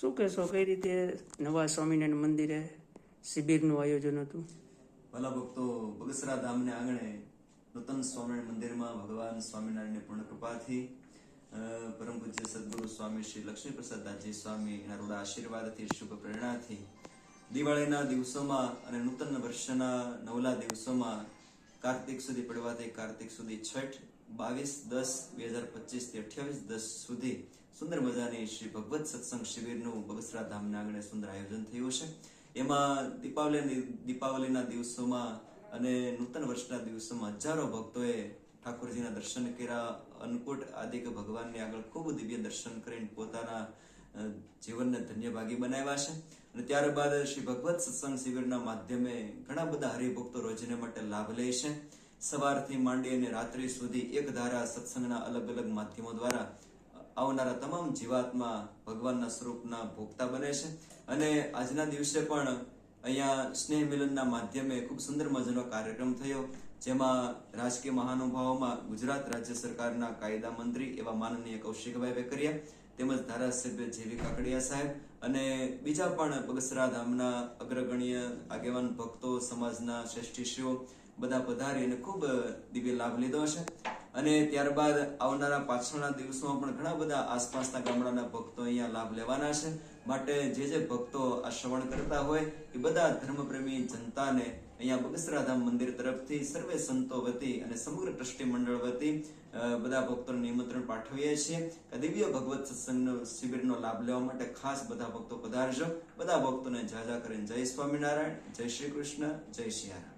શું કહેશો? કઈ રીતે નવા સ્વામિનારાયણ મંદિરે શિબિરનું આયોજન હતું? ભલા ભક્તો બગસરા ધામને આંગણે નૂતન સ્વામિનારાયણ મંદિરમાં ભગવાન સ્વામિનારાયણની પૂર્ણ કૃપાથી પરમ પૂજ્ય સદગુરુ સ્વામી શ્રી લક્ષ્મી પ્રસાદ દાસજી સ્વામી એના આશીર્વાદથી, શુભ પ્રેરણાથી, દિવાળીના દિવસોમાં અને નૂતન વર્ષના નવલા દિવસોમાં કાર્તિક સુધી પડવાથી કાર્તિક સુધી છઠ, બાવીસ દસ, બે હજાર પચીસથી અઠ્યાવીસ દસ સુધી સુંદર મજાની શ્રી ભગવત સત્સંગ શિબિરનું બગસરા ધામના આંગણે સુંદર આયોજન થયું છે. એમાં દીપાવલી દીપાવલીના દિવસોમાં અને નૂતન વર્ષના દિવસોમાં હજારો ભક્તોએ ઠાકોરજીના દર્શન કર્યા. અન્નકૂટ આદિક ભગવાનની આગળ ખૂબ દિવ્ય દર્શન કરીને પોતાના જીવનને ધન્યભાગી બનાવ્યા છે. અને ત્યારબાદ શ્રી ભગવત સત્સંગ શિબિરના માધ્યમે ઘણા બધા હરિભક્તો રોજને માટે લાભ લે છે. સવારથી માંડી અને રાત્રિ સુધી એક ધારા સત્સંગના અલગ અલગ માધ્યમો દ્વારા આવનારા તમામ જીવાત્મા ભગવાનના સ્વરૂપના ભોગતા બને છે. અને આજના દિવસે પણ અહીંયા સ્નેહ મિલનના માધ્યમે ખૂબ સુંદર મજાનો કાર્યક્રમ થયો, જેમાં રાજકીય મહાનુભાવોમાં ગુજરાત રાજ્ય સરકારના કાયદા મંત્રી એવા માનનીય કૌશિકભાઈ વેકરિયા, તેમજ ધારાસભ્ય જેવી કાકડિયા સાહેબ, અને બીજા પણ બગસરા ધામના અગ્રગણ્ય આગેવાન ભક્તો, સમાજના શ્રેષ્ઠીશ્રીઓ, બધા પધારી અને ખૂબ દિવ્ય લાભ લીધો છે અને ત્યારબાદ આવનારા પાછળના દિવસોમાં પણ ઘણા બધા આસપાસના ગામડાના ભક્તો અહીંયા લાભ લેવાના છે. માટે જે જે ભક્તો આ શ્રવણ કરતા હોય, એ બધા ધર્મપ્રેમી જનતાને અહીંયા બગસરા ધામ મંદિર તરફથી સર્વે સંતો વતી અને સમગ્ર ટ્રસ્ટી મંડળ વતી બધા ભક્તોને નિમંત્રણ પાઠવીએ છીએ. દિવ્ય ભગવત સત્સંગનો શિબિરનો લાભ લેવા માટે ખાસ બધા ભક્તો પધારજો. બધા ભક્તોને જાજા કરીને જય સ્વામિનારાયણ, જય શ્રી કૃષ્ણ, જય શ્રી રામ